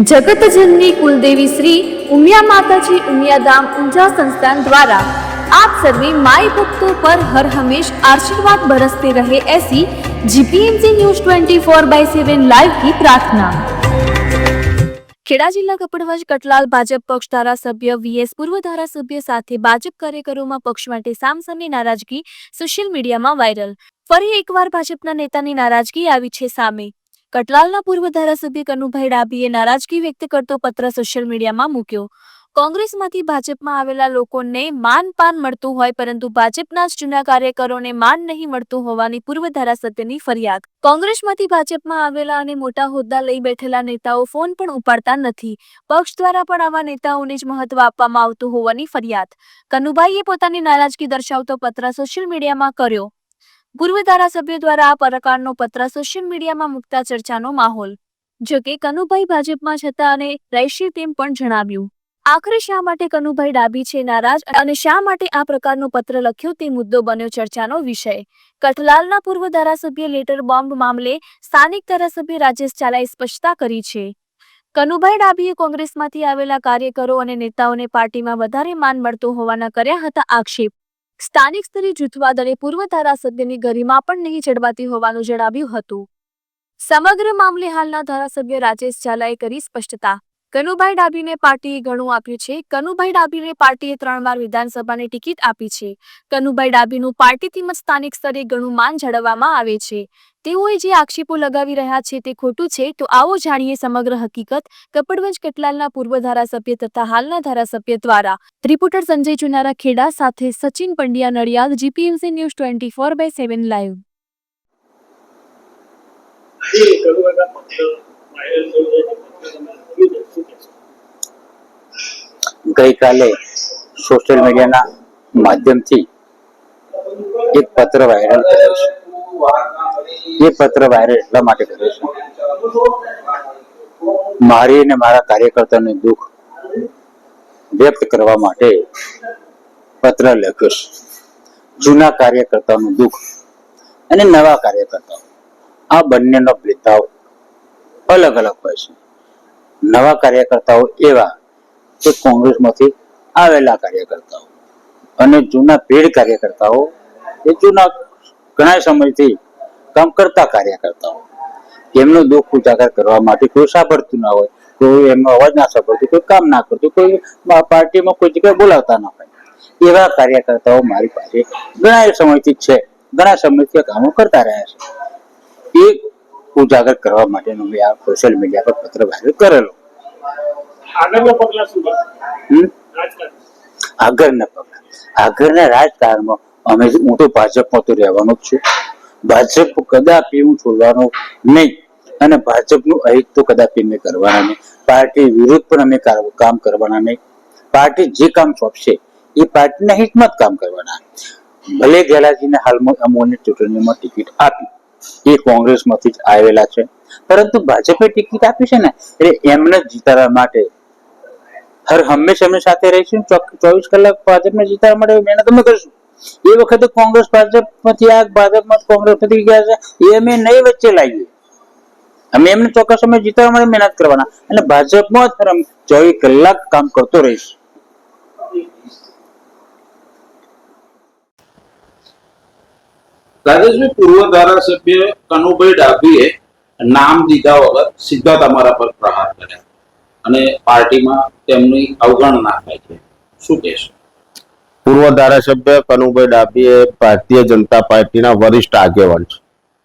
જગતજનની કુલદેવી શ્રી ઉમિયા માતાજી ઉમિયા ધામ ઊંઝા સંસ્થાન દ્વારા આપ સર્વે માય ભક્તો પર હર હંમેશ આશીર્વાદ બરસતે રહે એસી GPMC news twenty four by seven live કી પ્રાર્થના. ખેડા જિલ્લા કપડવંજ કટલાલ ભાજપ પક્ષ ધારાસભ્ય વીએસ પૂર્વ ધારાસભ્ય સાથે ભાજપ કાર્યકરોમાં પક્ષ માટે સામસામે નારાજગી સોશિયલ મીડિયામાં વાયરલ ફરી એકવાર ભાજપના નેતાની નારાજગી આવી છે સામે. કટલાલના પૂર્વ ધારાસભ્ય કનુભાઈ ડાભીએ નારાજગી વ્યક્ત કરતો પત્ર સોશિયલ મીડિયામાં મૂક્યો. કોંગ્રેસમાંથી ભાજપમાં આવેલા લોકોને માન પાન મળતું હોય, પરંતુ ભાજપના જ જૂના કાર્યકરોને માન નહીં મળતું હોવાની પૂર્વ ધારાસભ્યની ફરિયાદ. કોંગ્રેસમાંથી ભાજપમાં આવેલા અને મોટા હોદ્દા લઈ બેઠેલા નેતાઓ ફોન પણ ઉપાડતા નથી. પક્ષ દ્વારા પણ આવા નેતાઓને જ મહત્વ આપવામાં આવતું હોવાની ફરિયાદ. કનુભાઈએ પોતાની નારાજગી દર્શાવતો પત્ર સોશિયલ મીડિયામાં કર્યો. પૂર્વ ધારાસભ્ય દ્વારા આ પ્રકારનો પત્ર સોશિયલ મીડિયામાં મૂકતા ચર્ચાનો માહોલ. જો કે કનુભાઈ ભાજપમાં છતાં અને રહેશે તેમ પણ જણાવ્યું. આખરે શા માટે કનુભાઈ ડાબી છે નારાજ અને શા માટે આ પ્રકારનો પત્ર લખ્યો તે મુદ્દો બન્યો ચર્ચાનો વિષય. કઠલાલના પૂર્વ ધારાસભ્ય લેટર બોમ્બ મામલે સ્થાનિક ધારાસભ્ય રાજેશ ચાલાએ સ્પષ્ટતા કરી છે. કનુભાઈ ડાભીએ કોંગ્રેસમાંથી આવેલા કાર્યકરો અને નેતાઓને પાર્ટીમાં વધારે માન મળતું હોવાના કર્યા હતા આક્ષેપ. સ્થાનિક સ્તરે જૂથવાદ અને પૂર્વ ધારાસભ્યની ગરિમા પણ નહીં ચડવાતી હોવાનું જણાવ્યું હતું. સમગ્ર મામલે હાલના ધારાસભ્ય રાજેશ ઝાલાએ કરી સ્પષ્ટતા. કનુભાઈ ડાભીને પાર્ટીએ ઘણું આપ્યું છે. કનુભાઈ ડાભીને પાર્ટીએ ત્રણ વાર વિધાનસભાની ટિકિટ આપી છે. કનુભાઈ ડાભીનું પાર્ટી તેમજ સ્થાનિક સ્તરે ઘણું માન જાળવવામાં આવે છે. તેઓએ જે આક્ષેપો લગાવી રહ્યા છે તે ખોટું છે. તો આવો જાણીએ સમગ્ર હકીકત. કપડવંજ કટલાલના પૂર્વ ધારાસભ્ય તથા હાલના ધારાસભ્ય દ્વારા. રિપોર્ટર સંજય ચુનારા ખેડા સાથે Sachin Pandya Nadiad, GPMC news twenty four by seven live. આજે ગઈકાલે સોશિયલ મીડિયાના માધ્યમથી એક પત્ર વાયરલ કર્યો છે. એ પત્ર વાયરલ એટલા માટે કર્યો છે. મારી અને મારા કાર્યકર્તાને દુઃખ વ્યક્ત કરવા માટે પત્ર લખ્યો છે. જૂના કાર્યકર્તાનું દુઃખ અને નવા કાર્યકર્તાઓ. આ બંનેનો ભેદભાવ અલગ અલગ હોય છે. નવા કાર્યકર્તાઓ એવા કે કોંગ્રેસમાંથી આવેલા કાર્યકર્તાઓ. અને જૂના પેઢ કાર્યકર્તાઓ એ જૂના ઘણા સમયથી કામ કરતા કાર્યકર્તાઓ. એમનું દુઃખ ઉજાગર કરવા માટે કોઈ સાંભળતું ના હોય, કોઈ એમનો અવાજ ના સાંભળતું, કોઈ કામ ના કરતું, કોઈ પાર્ટીમાં કોઈ જગ્યાએ બોલાવતા ના હોય. એવા કાર્યકર્તાઓ મારી પાસે ઘણા સમયથી છે, ઘણા સમયથી કામો કરતા રહ્યા છે. એ ઉજાગર કરવા માટેનો મેં આ સોશિયલ મીડિયા પર પત્ર વાયરલ કરેલો. આગળના પગલા શું આગળના રાજકારણમાં અમે હું તો ભાજપમાં તો રહેવાનો જ છું. ભાજપ કદાપી હું છોડવાનો નહીં. અને ભાજપનું અહિત તો કદાપી અમે કરવાના નહીં. પાર્ટી વિરુદ્ધ પણ અમે કામ કરવાના નહીં. પાર્ટી જે કામ સોંપશે એ પાર્ટીના હિતમાં જ કામ કરવાના. ભલે ગેલાજીને હાલમાં અમોને ચૂંટણીમાં ટિકિટ આપી. એ કોંગ્રેસમાંથી જ આવેલા છે. પરંતુ ભાજપે ટિકિટ આપી છે ને, એટલે એમને જીતાડવા માટે, હર હંમેશા એમની સાથે રહીશું ચોવીસ કલાક ભાજપને જીતાડવા માટે મહેનત અમે કરીશું. એ વખતે કોંગ્રેસ ભાજપમાંથી આ, ભાજપમાં પતી ગયા છે, એ અમે નહીં વચ્ચે લાવીએ. અમે એમને ચોક્કસ અમે જીતવા માટે મહેનત કરવાના અને ભાજપમાં જ ચોવીસ કલાક કામ કરતો રહીશ. રાજેશભાઈ પૂર્વ ધારાસભ્ય કનુભાઈ ડાભીએ નામ દીધા વગર સીધા તમારા પર પ્રહાર કર્યા અને પાર્ટીમાં તેમની અવગણના થાય છે. શું કહેશો? પૂર્વ ધારાસભ્ય કનુભાઈ ડાભી એ ભારતીય જનતા પાર્ટીના વરિષ્ઠ આગેવાન છે.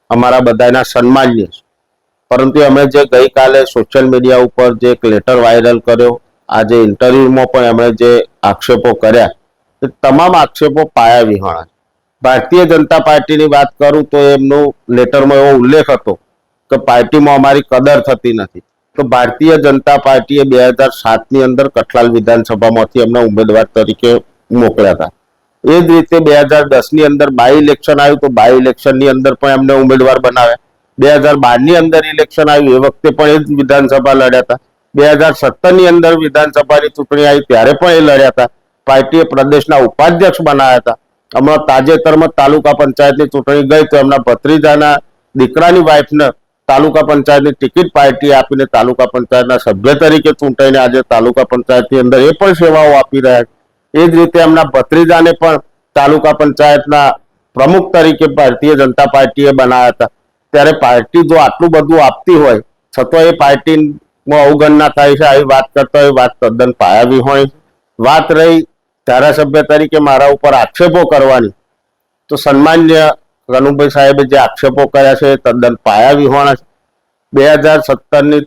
અમારા બધાના સન્માન્ય છે. પરંતુ અમે જે ગઈકાલે સોશિયલ મીડિયા ઉપર જે એક લેટર વાયરલ કર્યો, આજે ઇન્ટરવ્યુમાં પણ એમણે જે આક્ષેપો કર્યા તે તમામ આક્ષેપો પાયા વિહોણા ભારતીય જનતા પાર્ટીની વાત કરું તો એમનું લેટરમાં એવો ઉલ્લેખ હતો કે પાર્ટીમાં અમારી કદર થતી નથી. તો ભારતીય જનતા પાર્ટીએ બે હજાર સાતની અંદર કઠલાલ વિધાનસભામાંથી અમને ઉમેદવાર તરીકે મોકલ્યા હતા. એ જ રીતે બે હજાર દસની અંદર બાય ઇલેક્શન આવ્યું તો બાય ઇલેક્શનની અંદર પણ એમને ઉમેદવાર બનાવ્યા. બે હજાર બારની અંદર ઇલેક્શન આવ્યું એ વખતે પણ એ જ વિધાનસભા લડ્યા હતા. બે હજાર સત્તરની અંદર વિધાનસભાની ચૂંટણી આવી ત્યારે પણ એ લડ્યા હતા. પાર્ટીએ પ્રદેશના ઉપાધ્યક્ષ બનાવ્યા હતા. હમણાં તાજેતરમાં તાલુકા પંચાયતની ચૂંટણી ગઈ તો એમના ભત્રીજાના દીકરાની વાઇફને તાલુકા પંચાયતની ટિકિટ પાર્ટી આપીને તાલુકા પંચાયતના સભ્ય તરીકે ચૂંટાઈને આજે તાલુકા પંચાયતની અંદર એ પણ સેવાઓ આપી રહ્યા છે. એ જ રીતે એમના ભત્રીજાને પણ તાલુકા પંચાયતના પ્રમુખ તરીકે ભારતીય જનતા પાર્ટીએ બનાવ્યા હતા. ત્યારે પાર્ટી જો આટલું બધું આપતી હોય, છતાં એ પાર્ટીમાં અવગણના થાય છે, આવી વાત કરતા હોય, વાત તદ્દન પાયાવી હોય. વાત રહી ધારાસભ્ય તરીકે મારા ઉપર આક્ષેપો કરવાની. તો સન્માન્ય રનુભાઈ સાહેબે જે આક્ષેપો કર્યા છે તદ્દન પાયા વિહોણા છે બે હજાર સત્તરની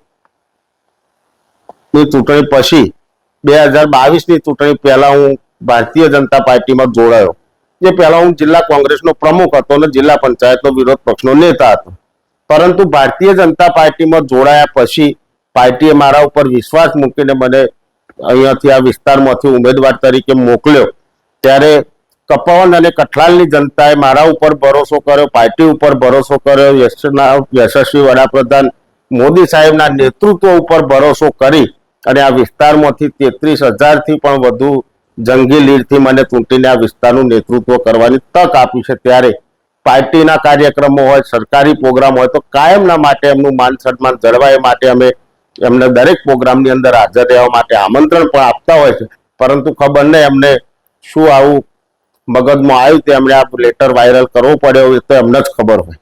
ચૂંટણી પછી, બે હજાર બાવીસની ચૂંટણી પહેલા હું ભારતીય જનતા પાર્ટીમાં જોડાયો. જે પહેલા હું જિલ્લા કોંગ્રેસનો પ્રમુખ હતો અને જિલ્લા પંચાયતનો વિરોધ પક્ષનો નેતા હતો. પરંતુ ભારતીય જનતા પાર્ટીમાં જોડાયા પછી પાર્ટીએ મારા ઉપર વિશ્વાસ મૂકીને મને અહીંયાથી આ વિસ્તારમાંથી ઉમેદવાર તરીકે મોકલ્યો. ત્યારે કપાવન અને કઠલાલની જનતાએ મારા ઉપર ભરોસો કર્યો, પાર્ટી ઉપર ભરોસો કર્યો યશસ્વી વડાપ્રધાન મોદી સાહેબના નેતૃત્વ ઉપર ભરોસો કરી અને આ વિસ્તારમાંથી તેત્રીસ હજારથી પણ વધુ જંગી લીડથી મને ચૂંટીને આ વિસ્તારનું નેતૃત્વ કરવાની તક આપી છે. ત્યારે પાર્ટીના કાર્યક્રમો હોય, સરકારી પ્રોગ્રામ હોય, તો કાયમના માટે એમનું માન સન્માન જળવાય માટે અમે એમને દરેક પ્રોગ્રામની અંદર હાજર રહેવા માટે આમંત્રણ પણ આપતા હોય છે. પરંતુ ખબર નહીં એમને શું આવું મગજમાં આવ્યું તે એમણે આ લેટર વાયરલ કરવો પડ્યો એ તો એમને જ ખબર હોય.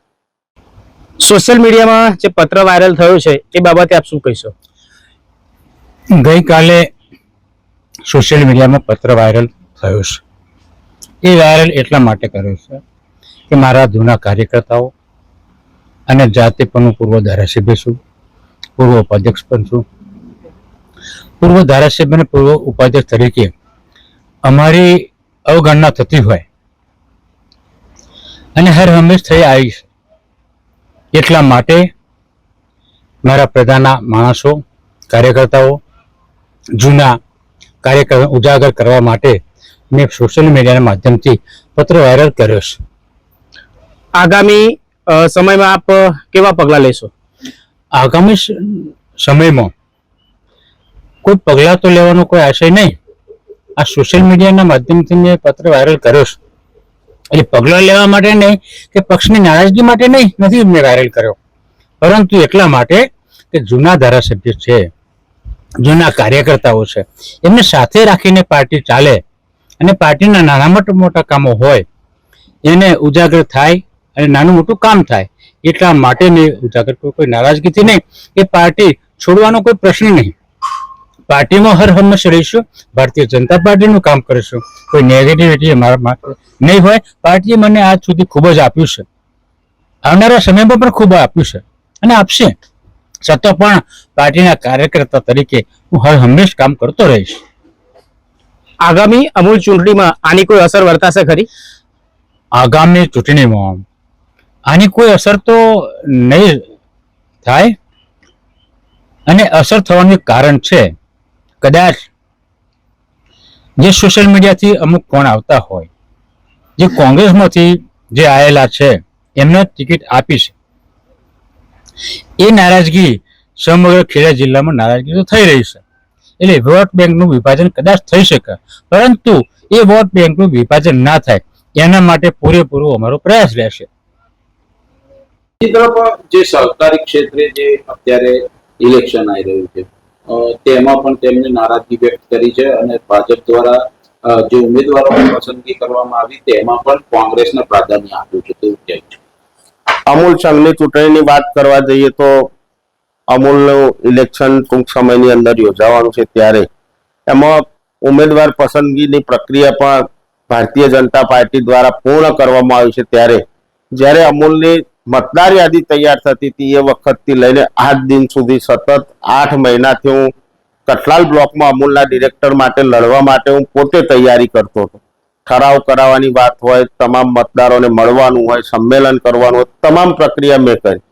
સોશિયલ મીડિયામાં જે પત્ર વાયરલ થયો છે એ બાબતે આપ શું કહીશો? ગઈકાલે સોશિયલ મીડિયામાં પત્ર વાયરલ થયો છે. એ વાયરલ એટલા માટે કર્યો છે કે મારા જૂના કાર્યકર્તાઓ અને જાતે પણ હું પૂર્વ ધારાસભ્ય છું પૂર્વ ઉપાધ્યક્ષ પણ છું. પૂર્વ ધારાસભ્ય અને પૂર્વ ઉપાધ્યક્ષ તરીકે અમારી અવગણના થતી હોય. અને હર હંમેશ થઈ આવી છે એટલા માટે મારા પ્રધાના માણસો કાર્યકર્તાઓ જૂના કાર્યક્રમ ઉજાગર કરવા માટે મેં સોશિયલ મીડિયાના માધ્યમથી પત્ર વાયરલ કર્યો છે. આગામી સમયમાં આપ કેવા પગલાં લેશો? આગામી સમયમાં કોઈ પગલાં તો લેવાનો કોઈ આશય નહીં. આ સોશિયલ મીડિયાના માધ્યમથી મેં પત્ર વાયરલ કર્યો છે. એટલે પગલાં લેવા માટે નહીં કે પક્ષની નારાજગી માટે નહીં, નથી મેં વાયરલ કર્યો. પરંતુ એટલા માટે કે જૂના ધારાસભ્ય છે, જૂના કાર્યકર્તાઓ છે, એમને સાથે રાખીને પાર્ટી ચાલે અને પાર્ટીના નાના મોટા મોટા કામો હોય, એને ઉજાગર થાય અને નાનું મોટું કામ થાય, એટલા માટે મેં ઉજાગર. કોઈ નારાજગીથી નહીં. એ પાર્ટી છોડવાનો કોઈ પ્રશ્ન નહીં. પાર્ટીમાં હર હંમેશ રહીશું. ભારતીય જનતા પાર્ટીનું કામ કરીશું. કોઈ નેગેટિવિટી મારા માટે નહીં હોય. પાર્ટીએ મને આજ સુધી ખૂબ જ આપ્યું છે. આવનારા સમયમાં પણ ખૂબ આપ્યું છે. અને આપશે. છતાં પણ પાર્ટીના કાર્યકર્તા તરીકે હું હર હંમેશ કામ કરતો રહીશ. આગામી અમૂલ ચૂંટણીમાં આની કોઈ અસર વર્તાશે ખરી? આગામી ચૂંટણીમાં આની કોઈ અસર તો નહીં થાય. અને અસર થવાનું કારણ છે. કદાચ જે સોશિયલ મીડિયાથી અમુક કોણ આવતા હોય, જે કોંગ્રેસમાંથી જે આવેલા છે, એમને ટિકિટ આપી એ નારાજગી સમગ્ર ખેડા જિલ્લામાં નારાજગી તો થઈ રહી છે. એટલે વોટ બેંકનું વિભાજન કદાચ થઈ શકે, પરંતુ એ વોટ બેંકનું વિભાજન ના થાય, એના માટે પૂરેપૂરો અમારો પ્રયાસ રહેશે. જે સહકારી ક્ષેત્રે જે અત્યારે ઇલેક્શન આવી રહ્યું છે તેમાં પણ તેમણે નારાજગી વ્યક્ત કરી છે અને ભાજપ દ્વારા જે ઉમેદવારોની પસંદગી કરવામાં આવી તેમાં પણ કોંગ્રેસને પ્રાધાન્ય આપ્યું છે તેવું કહે છે. અમૂલ સંઘની ચૂંટણીની વાત કરવા જઈએ તો અમૂલનું ઇલેક્શન ટૂંક સમયની અંદર યોજાવાનું છે ત્યારે. એમાં ઉમેદવાર પસંદગીની પ્રક્રિયા પણ ભારતીય જનતા પાર્ટી દ્વારા પૂર્ણ કરવામાં આવી છે ત્યારે. જ્યારે અમૂલની મતદાર યાદી તૈયાર થતી હતી એ વખતથી લઈને આજ દિન સુધી સતત આઠ મહિનાથી હું કઠલાલ બ્લોકમાં અમૂલના ડિરેક્ટર માટે લડવા માટે હું પોતે તૈયારી કરતો હતો. ઠરાવ કરાવવાની વાત હોય, તમામ મતદારોને મળવાનું હોય, સંમેલન કરવાનું હોય, તમામ પ્રક્રિયા મેં કરી.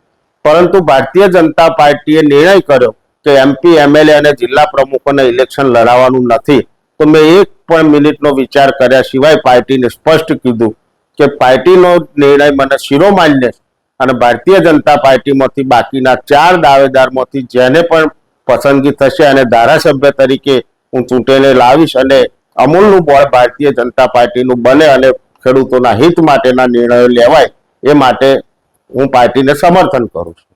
પરંતુ ભારતીય જનતા પાર્ટીએ નિર્ણય કર્યો કે એમપી એમએલએ અને જિલ્લા પ્રમુખોને ઇલેક્શન લડાવવાનું નથી. તો મેં એક પણ મિનિટનો વિચાર કર્યા સિવાય પાર્ટીને સ્પષ્ટ કીધું કે પાર્ટીનો નિર્ણય મને શિરોમાન્ય અને ભારતીય જનતા પાર્ટીમાંથી બાકીના ચાર દાવેદારમાંથી જેને પણ પસંદગી થશે અને ધારાસભ્ય તરીકે હું ચૂંટીને લાવીશ અને અમૂલનું બોર્ડ ભારતીય જનતા પાર્ટીનું બને અને ખેડૂતોના હિત માટેના નિર્ણયો લેવાય એ માટે હું પાર્ટીને સમર્થન કરું છું.